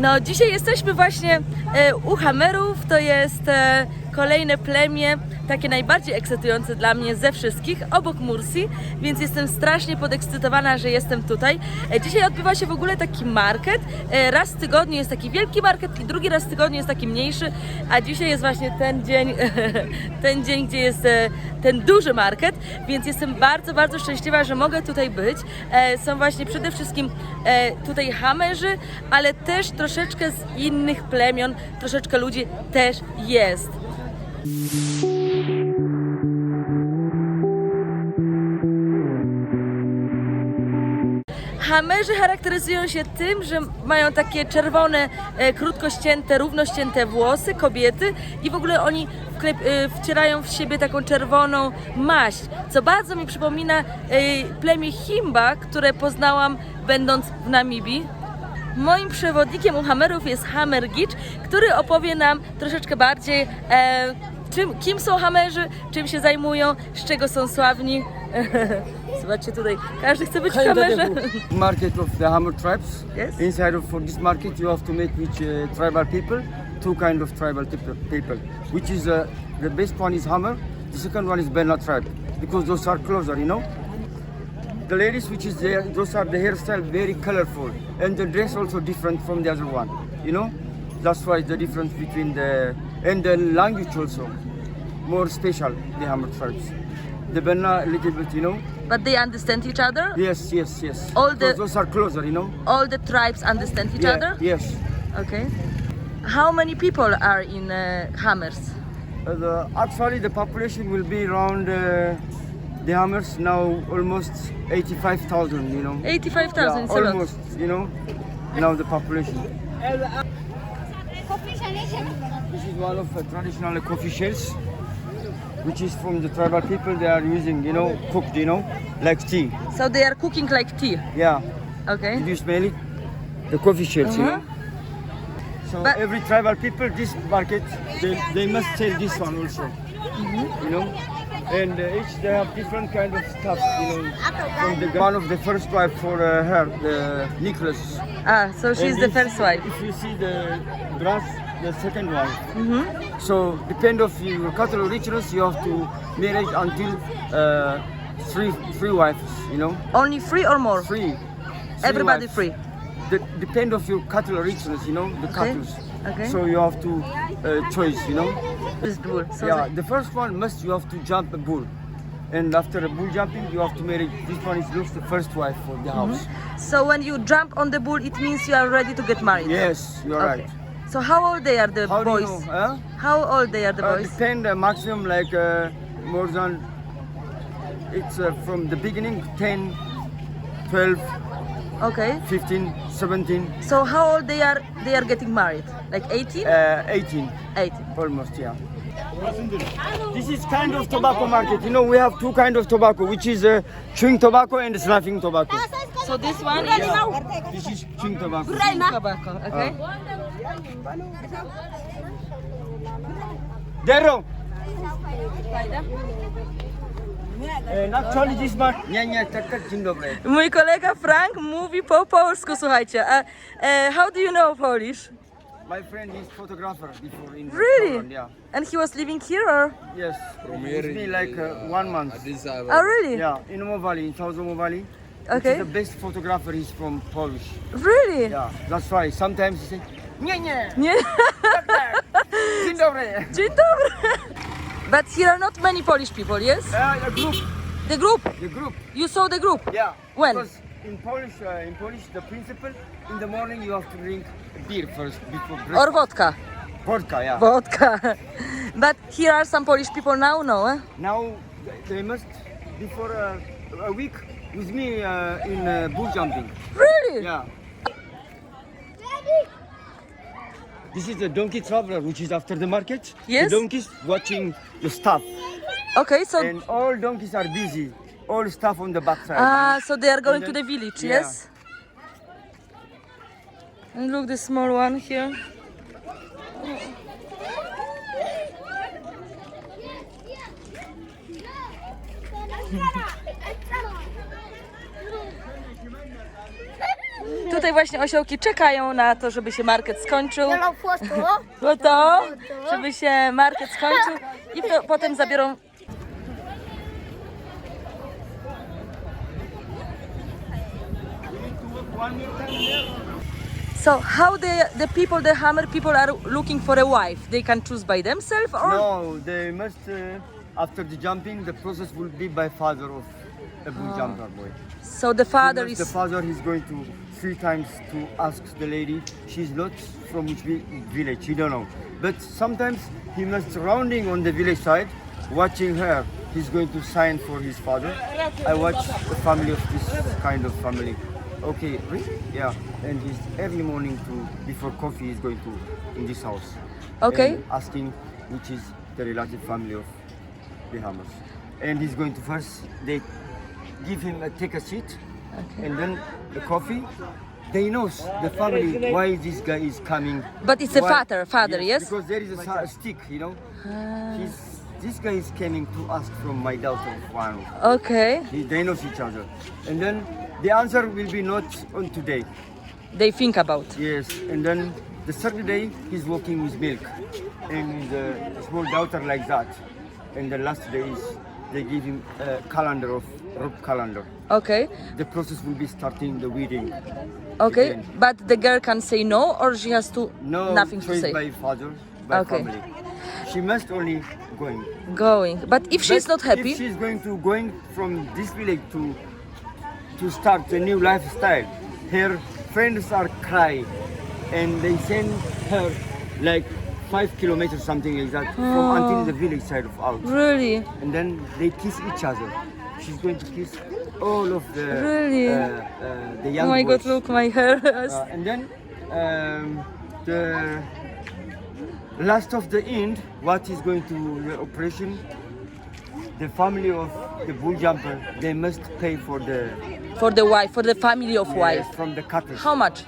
No, dzisiaj jesteśmy właśnie e, u Hamerów. To jest e, kolejne plemię, takie najbardziej ekscytujące dla mnie ze wszystkich, obok Mursi, więc jestem strasznie podekscytowana, że jestem tutaj. E, dzisiaj odbywa się w ogóle taki market. E, raz w tygodniu jest taki wielki market i drugi raz w tygodniu jest taki mniejszy, a dzisiaj jest właśnie ten dzień, ten dzień, gdzie jest e, ten duży market, więc jestem bardzo, bardzo szczęśliwa, że mogę tutaj być. Są właśnie przede wszystkim tutaj Hamerzy, ale też troszeczkę z innych plemion, troszeczkę ludzi też jest. Hamerzy charakteryzują się tym, że mają takie czerwone, e, krótko ścięte, równo ścięte włosy, kobiety i w ogóle oni wklep, e, wcierają w siebie taką czerwoną maść, co bardzo mi przypomina e, plemię Himba, które poznałam będąc w Namibii. Moim przewodnikiem u Hamerów jest Hamer Gicz, który opowie nam troszeczkę bardziej, e, czym, kim są Hamerzy, czym się zajmują, z czego są sławni. Zobaczcie tutaj, każdy chce być w Hamerze. market of the Hammer tribes. Yes. Inside of for this market, you have to meet with uh, tribal people, two kind of tribal people, which is uh, the best one is Hammer, the second one is Benna tribe, because those are closer, you know. The ladies, which is there, those are the hairstyle very colorful, and the dress also different from the other one, you know. That's why the difference between the and the language also more special the Hammer tribes. The Benna a little bit, you know. But they understand each other? Yes, yes, yes. All the- Because those are closer, you know. All the tribes understand each Yeah, other? Yes. Okay. How many people are in uh, Hammers? Uh, the, actually, the population will be around uh, the Hammers now almost 85,000, you know. 85,000, Yeah, it's a lot. almost, you know. Now the population. This is one of the traditional coffee shells, which is from the tribal people. They are using, you know, cooked, you know, like tea. So they are cooking like tea. Yeah. Okay. Did you smell it? The coffee shells, you Uh-huh. know. So But- every tribal people, this market, they, they must sell this one also. Mm-hmm. You know, and uh, each they have different kind of stuff. You know, from the one of the first wife for uh, her, the Nicholas. Ah, so she's And the first wife. If you see the brass, the second wife. Mm-hmm. So depend of your cattle richness, you have to marriage until uh, three three wives. You know, Only three or more? three. three Everybody wives. free. The, depend of your cattle richness, you know, the Okay. cattle. Okay. So you have to uh, choice, you know. This bull. So yeah, the- the first one must you have to jump a bull, and after a bull jumping, you have to marry. This one is looks the first wife for the house. so when you jump on the bull, it means you are ready to get married. Yes, you are Okay. right. So how old they are the How boys? do you know? Huh? How old they are the Uh, boys? depend uh, maximum like uh, more than. It's uh, from the beginning 10, 12, Okay. 15, 17, So how old they are? They are getting married? Like 18? uh, 18. 18. Almost, yeah. This is kind of tobacco market. You know, we have two kind of tobacco, which is uh, chewing tobacco and snuffing tobacco. So this one is This is chewing tobacco. tobacco. Okay. Dero. And actually this one, nie, nie, tak, tak, dzień dobry. Mój kolega Frank mówi po polsku, słuchajcie. A, how do you know Polish? My friend is photographer before in Really? Poland, yeah. And he was living here or? Yes, it's been like uh, one month. Oh, really? Yeah, in Omo Valley, in South Omo Valley. Okay. The best photographer, he's from Polish. Really? Yeah, that's why sometimes he say, nie, nie, Nie. dzień dobry. Dzień dobry. But here are not many Polish people, yes? Uh, the group, The group. the group. You saw the group. Yeah. When? Because in Polish, uh, in Polish, the principle in the morning you have to drink beer first before breakfast. Or vodka. vodka. Yeah. Vodka. But here are some Polish people now, no? Eh? now they must before uh, a week with me uh, in uh, bull jumping. Really? Yeah. Daddy. This is the donkey traveler, which is after the market. Yes. The donkeys watching the stuff, Okay, so and all donkeys are busy. All stuff on the backside. ah, so they are going to the village, yeah. yes? And look, the small one here. Tu tutaj właśnie osiołki czekają na to, żeby się market skończył. No to, żeby się market skończył i to, potem zabiorą So how the the people, the Hammer people are looking for a wife? They can choose by themselves or No, they must, uh, after the jumping, the process will be by father of a bull jumper boy. so the father Because The is father is going to three times to ask the lady. She's not from which vi- village, he don't know. But sometimes he must rounding on the village side, watching her. He's going to sign for his father. I watch the family of this kind of family. Okay, really? Yeah. And he's every morning to before coffee he's going to in this house. Okay. And asking which is the relative family of the Hammers. And he's going to first they give him a take a seat and then the coffee. They knows the family why this guy is coming. But it's a father, father, yes? Because there is a, sa- stick, you know. Ah. He's, this guy is coming to ask from my daughter one. okay. He, they knows each other, and then the answer will be not on today. They think about. Yes, and then the third day he's walking with milk, and the small daughter like that, and the last day is they give him a calendar of rope calendar. Okay. The process will be starting the wedding. Okay. Again. But the girl can say no or she has to No nothing to say. by father, by Okay. family. She must only going. Going. But if she's not happy, If she's going to going from this village to to start a new lifestyle, her friends are crying, and they send her like five kilometers something like that from Oh. until the village side of out, really? and then they kiss each other. She's going to kiss all of the Really? uh, uh, the young Oh my god, look my hair. Uh, and then um, the last of the end, what is going to the operation? The family of the bull jumper, they must pay for the for the wife, for the family of yes, wife. from the cattle. How much?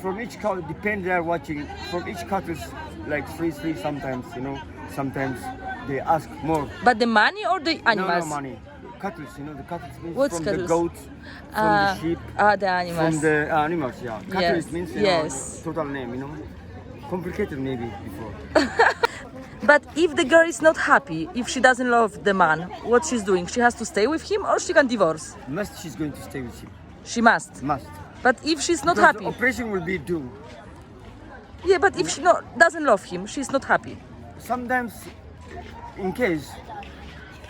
From each cow, depend they are watching. From each cattle, like three, three sometimes, you know. Sometimes they ask more. But the money or the animals? No, no money. Cattle, you know, the cattle means What's from cattles? the goats, from Ah, the sheep, ah, the animals. From the uh, animals, yeah. Cattle Yes, means you yes. know, total name, you know. Complicated maybe before. But if the girl is not happy, if she doesn't love the man, what she's doing? She has to stay with him or she can divorce? Must she's going to stay with him. She must. Must. But if she's not Because happy, operation will be due. yeah, but if she no, doesn't love him, she's not happy. Sometimes, in case,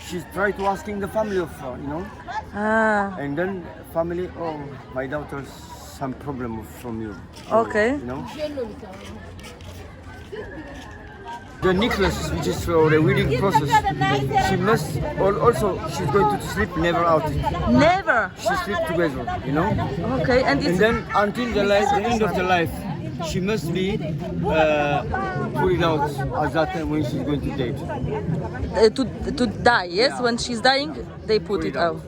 she's try to asking the family of her, you know, Ah, and then family, oh, my daughter's some problem from you. Okay. You know. The necklace, which is for the wedding process, she must also she's going to sleep never out. never. She sleep together, you know. Okay, and And then until the life, the end of the life, she must be uh, put it out at that time when she's going to date. uh, to to die. Yes, when she's dying, they put Put it it out. out.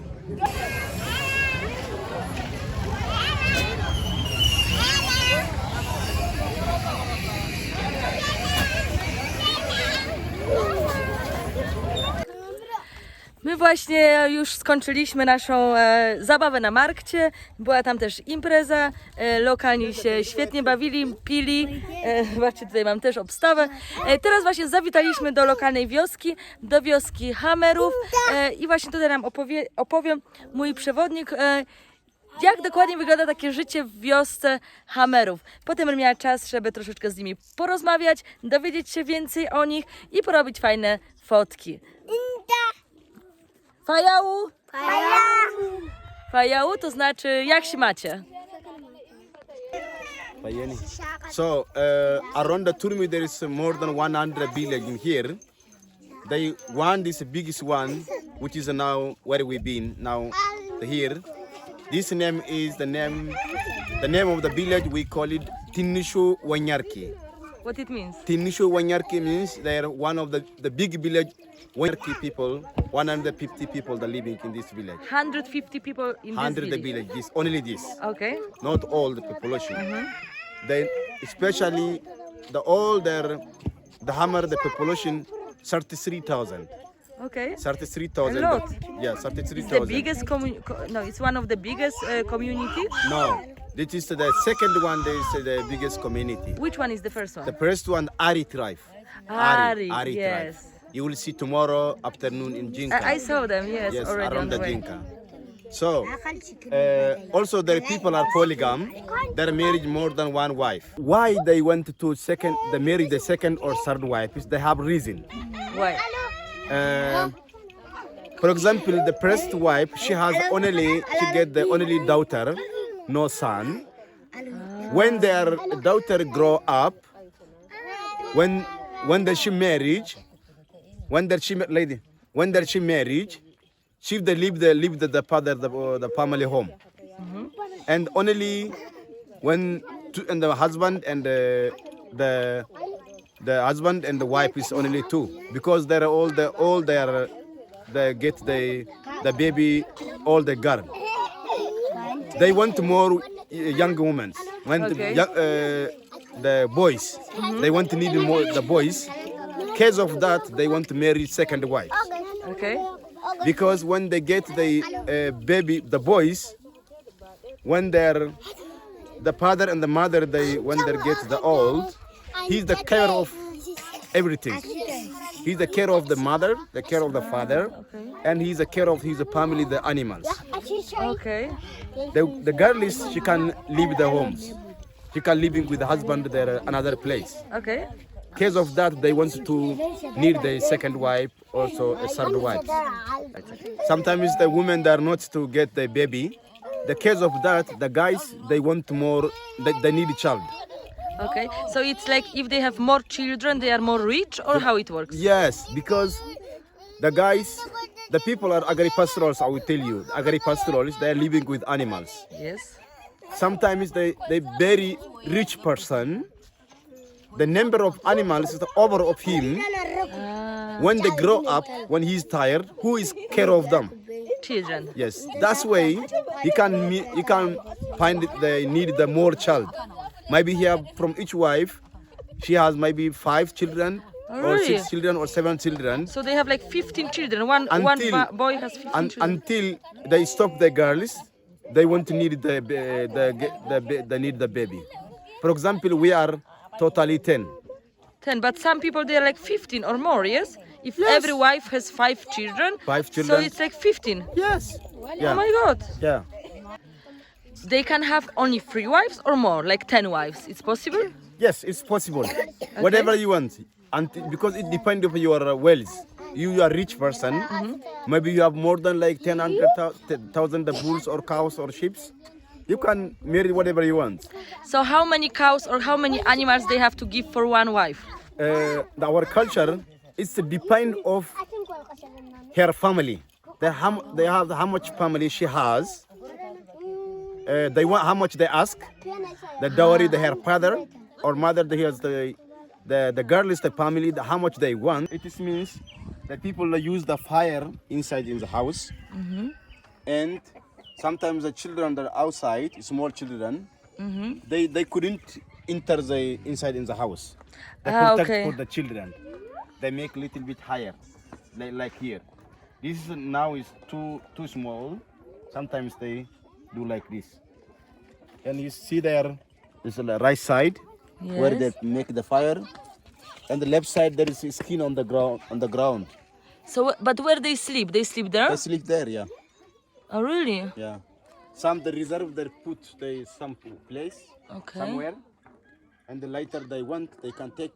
My właśnie już skończyliśmy naszą e, zabawę na markcie. Była tam też impreza. E, lokalni się świetnie bawili, pili. E, zobaczcie, tutaj mam też obstawę. E, teraz właśnie zawitaliśmy do lokalnej wioski, do wioski Hamerów. E, I właśnie tutaj nam opowie, opowiem mój przewodnik. E, jak dokładnie wygląda takie życie w wiosce Hamerów. Potem miała czas, żeby troszeczkę z nimi porozmawiać, dowiedzieć się więcej o nich i porobić fajne fotki. Fajału! Fajału to znaczy jak się macie? Bayani. So uh, around the Turmi, there is more than 100 village in here. They one is the biggest one, which is now where we've been now here. This name is the name, the name of the village. We call it Tinishu Wanyarki. What it means? Tinishu Wanyarki means they're one of the the big village Wanyarki people. 150 people that living in this village. 150 people in this 100 village. village. This only this. Okay. not all the population. Then, especially the older, the hammer, the population, 33,000. Okay. 33,000. A lot. Yeah, It's the biggest commu- co- no, it's one of the biggest uh, community. No, This is the second one. There is the biggest community. Which one is the first one? The first one, Ari tribe. Ari, tribe. yes. You will see tomorrow afternoon in Jinka. I, I saw them, yes, yes, already around the. Jinka. So, uh, also the people are polygam. They're married more than one wife. Why they went to second, they marry the second or third wife is they have reason. Why? Uh, for example, the first wife, she has only, she get the only daughter, no son. When their daughter grow up, when when the she marriage, when that she lady, when that she marriage, she they leave the leave the, the father the, uh, the family home, and only when two, and the husband and the the the husband and the wife is only two. Because they're all the all they are they get the the baby all the girl. They want more uh, young women. When Okay. young, uh, the boys they want to need more the boys case of that they want to marry second wife Okay. because when they get the uh, baby the boys when they're the father and the mother they when they get the old he's the care of everything he's the care of the mother the care of the father and he's the care of his family the animals Okay. the, the girl is she can leave the homes she can living with the husband there another place Okay. Case of that they want to need the second wife also a third wife sometimes the women they are not to get the baby the case of that the guys they want more they, they need a child Okay. So it's like if they have more children, they are more rich, or how it works? yes because the guys the people are agriculturals i will tell you agriculturals they are living with animals Yes. sometimes they they very rich person the number of animals is over of him when they grow up when he's tired who is care of them children. yes that's way he can he can find they need the more child maybe he have from each wife she has maybe five children Oh, or really? six children or seven children So they have like 15 children. One one Until- ba- boy has 15 Un- children. until they stop the girls they want to need the the the, the, they need the baby for example we are totally 10 10 but some people they are like 15 or more yes if Yes. every wife has five children Five children, so children. it's like 15 yes oh yeah my god yeah they can have only three wives or more like 10 wives it's possible Yes, it's possible. Whatever you want, And because it depends on your uh, wealth. You, you are a rich person. Maybe you have more than like 10, 100,000 bulls or cows or sheep. You can marry whatever you want. so how many cows or how many animals they have to give for one wife Uh, our culture is depend of her family. They, how, they have how much family she has. Uh, they want how much they ask. The dowry, the her father or mother, has the the the girl is the family. The, how much they want. It is means that people use the fire inside in the house, and sometimes the children that are outside, small children, they they couldn't enter the inside in the house. They Ah, protect okay. for the children. They make little bit higher, like, like here. This is now is too too small. Sometimes they do like this. And you see there is the right side where they Yes. make the fire, and the left side there is skin on the ground on the ground. so but where they sleep they sleep there They sleep there, yeah, oh really yeah. Some they reserve they put they some place okay somewhere, and the later they want they can take.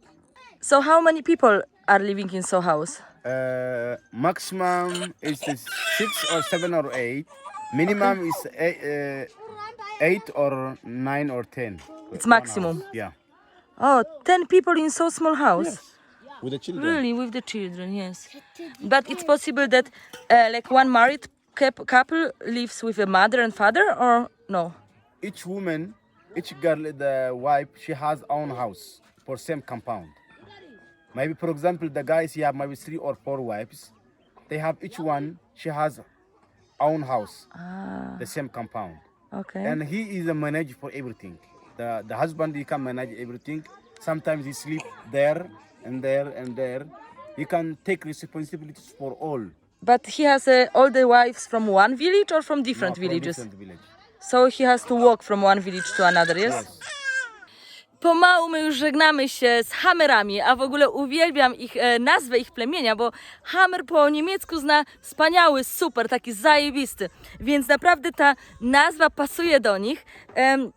so how many people are living in so house Uh, maximum is six or seven or eight. Minimum is eight, uh, eight or nine or ten. it's maximum Yeah, oh 10 people in so small house Yes. with the children. Really, with the children, yes. But it's possible that, uh, like, one married cap- couple lives with a mother and father, or no? Each woman, each girl, the wife, she has own house for same compound. Maybe, for example, the guys here have maybe three or four wives. They have each one. She has own house, Ah, the same compound. okay. and he is a manager for everything. The the husband he can manage everything. Sometimes he sleep there and there and there. He can take responsibilities for all. But he has uh, all the wives from one village or from different not from villages? different village. So he has to walk from one village to another, yes? Pomału my już żegnamy się z Hamerami, a w ogóle uwielbiam ich e, nazwę ich plemienia, bo Hamer po niemiecku zna wspaniały, super, taki zajebisty. Więc naprawdę ta nazwa pasuje do nich. Em,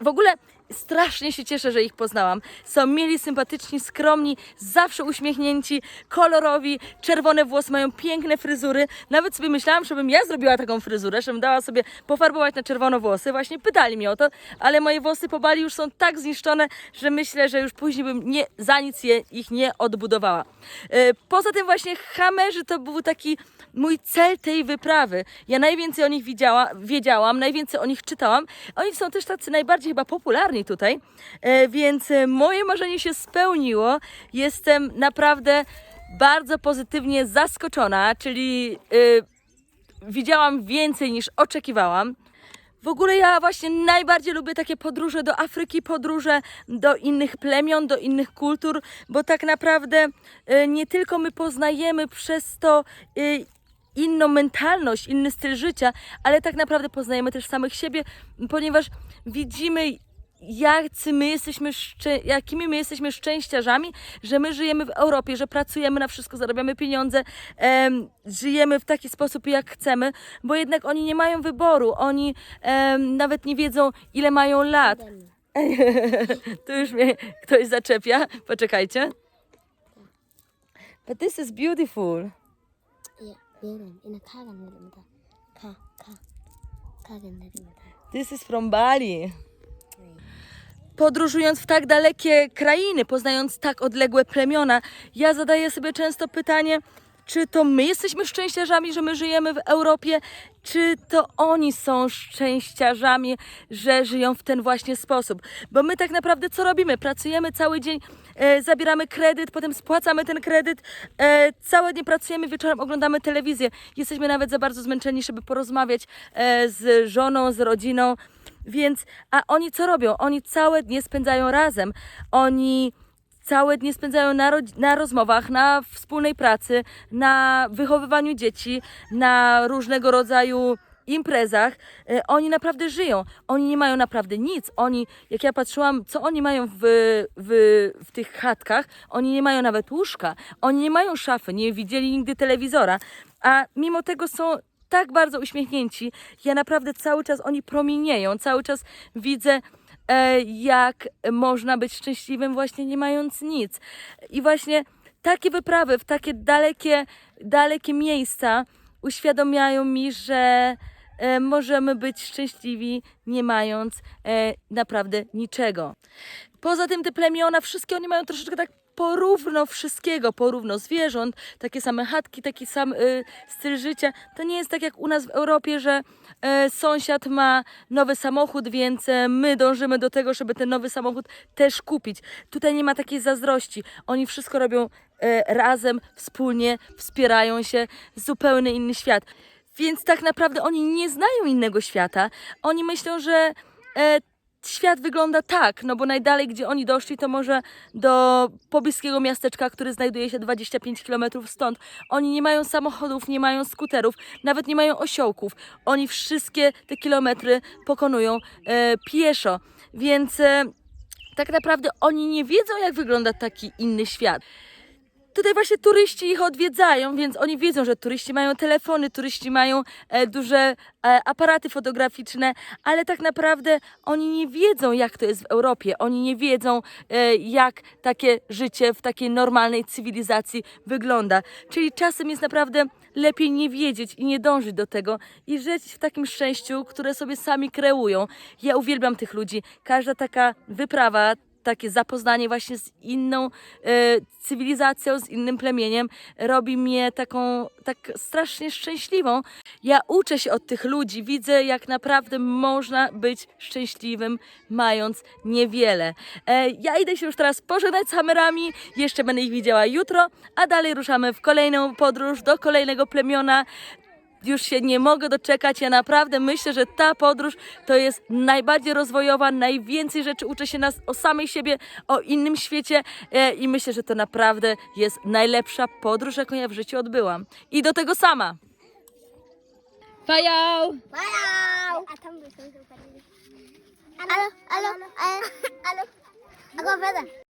w ogóle strasznie się cieszę, że ich poznałam. Są mieli, sympatyczni, skromni, zawsze uśmiechnięci, kolorowi, czerwone włosy, mają piękne fryzury. Nawet sobie myślałam, żebym ja zrobiła taką fryzurę, żebym dała sobie pofarbować na czerwono włosy. Właśnie pytali mnie o to, ale moje włosy po Bali już są tak zniszczone, że myślę, że już później bym nie, za nic je, ich nie odbudowała. E, Poza tym właśnie Hamerzy to był taki mój cel tej wyprawy. Ja najwięcej o nich widziała, wiedziałam, najwięcej o nich czytałam. Oni są też tacy najbardziej chyba popularni tutaj, e, więc e, moje marzenie się spełniło. Jestem naprawdę bardzo pozytywnie zaskoczona, czyli e, widziałam więcej niż oczekiwałam. W ogóle ja właśnie najbardziej lubię takie podróże do Afryki, podróże do innych plemion, do innych kultur, bo tak naprawdę nie tylko my poznajemy przez to inną mentalność, inny styl życia, ale tak naprawdę poznajemy też samych siebie, ponieważ widzimy jacy my jesteśmy jakimi my jesteśmy szczęściarzami, że my żyjemy w Europie, że pracujemy na wszystko, zarabiamy pieniądze, em, żyjemy w taki sposób, jak chcemy, bo jednak oni nie mają wyboru, oni em, nawet nie wiedzą, ile mają lat. tu już mnie ktoś zaczepia, poczekajcie. But this is beautiful. This is from Bali. Podróżując w tak dalekie krainy, poznając tak odległe plemiona, ja zadaję sobie często pytanie, czy to my jesteśmy szczęściarzami, że my żyjemy w Europie, czy to oni są szczęściarzami, że żyją w ten właśnie sposób. Bo my tak naprawdę co robimy? Pracujemy cały dzień, e, zabieramy kredyt, potem spłacamy ten kredyt, e, całe dnie pracujemy, wieczorem oglądamy telewizję. Jesteśmy nawet za bardzo zmęczeni, żeby porozmawiać e, z żoną, z rodziną. Więc, a oni co robią? Oni całe dnie spędzają razem. Oni całe dnie spędzają na, na rozmowach, na wspólnej pracy, na wychowywaniu dzieci, na różnego rodzaju imprezach. E, Oni naprawdę żyją. Oni nie mają naprawdę nic. Oni, jak ja patrzyłam, co oni mają w, w, w tych chatkach, oni nie mają nawet łóżka. Oni nie mają szafy, nie widzieli nigdy telewizora. A mimo tego są tak bardzo uśmiechnięci. Ja naprawdę cały czas oni promienieją, cały czas widzę, e, jak można być szczęśliwym właśnie nie mając nic. I właśnie takie wyprawy w takie dalekie, dalekie miejsca uświadamiają mi, że e, możemy być szczęśliwi nie mając e, naprawdę niczego. Poza tym te plemiona, wszystkie oni mają troszeczkę tak porówno wszystkiego, porówno zwierząt, takie same chatki, taki sam y, styl życia. To nie jest tak jak u nas w Europie, że e, sąsiad ma nowy samochód, więc e, my dążymy do tego, żeby ten nowy samochód też kupić. Tutaj nie ma takiej zazdrości. Oni wszystko robią e, razem, wspólnie, wspierają się. Zupełnie inny świat. Więc tak naprawdę oni nie znają innego świata. Oni myślą, że świat wygląda tak, no bo najdalej, gdzie oni doszli, to może do pobliskiego miasteczka, który znajduje się 25 km stąd. Oni nie mają samochodów, nie mają skuterów, nawet nie mają osiołków. Oni wszystkie te kilometry pokonują e, pieszo, więc e, tak naprawdę oni nie wiedzą, jak wygląda taki inny świat. Tutaj właśnie turyści ich odwiedzają, więc oni wiedzą, że turyści mają telefony, turyści mają e, duże e, aparaty fotograficzne, ale tak naprawdę oni nie wiedzą, jak to jest w Europie. Oni nie wiedzą, e, jak takie życie w takiej normalnej cywilizacji wygląda. Czyli czasem jest naprawdę lepiej nie wiedzieć i nie dążyć do tego i żyć w takim szczęściu, które sobie sami kreują. Ja uwielbiam tych ludzi. Każda taka wyprawa, takie zapoznanie właśnie z inną e, cywilizacją, z innym plemieniem robi mnie taką tak strasznie szczęśliwą. Ja uczę się od tych ludzi, widzę jak naprawdę można być szczęśliwym mając niewiele. E, ja idę się już teraz pożegnać z hamerami, jeszcze będę ich widziała jutro, a dalej ruszamy w kolejną podróż do kolejnego plemiona już się nie mogę doczekać. Ja naprawdę myślę, że ta podróż to jest najbardziej rozwojowa, najwięcej rzeczy uczę się nas o samej siebie, o innym świecie e, i myślę, że to naprawdę jest najlepsza podróż, jaką ja w życiu odbyłam. I do tego sama. Fają! Wow! A tam by są super. Alo, alo, alo, alo. Ako, Feda.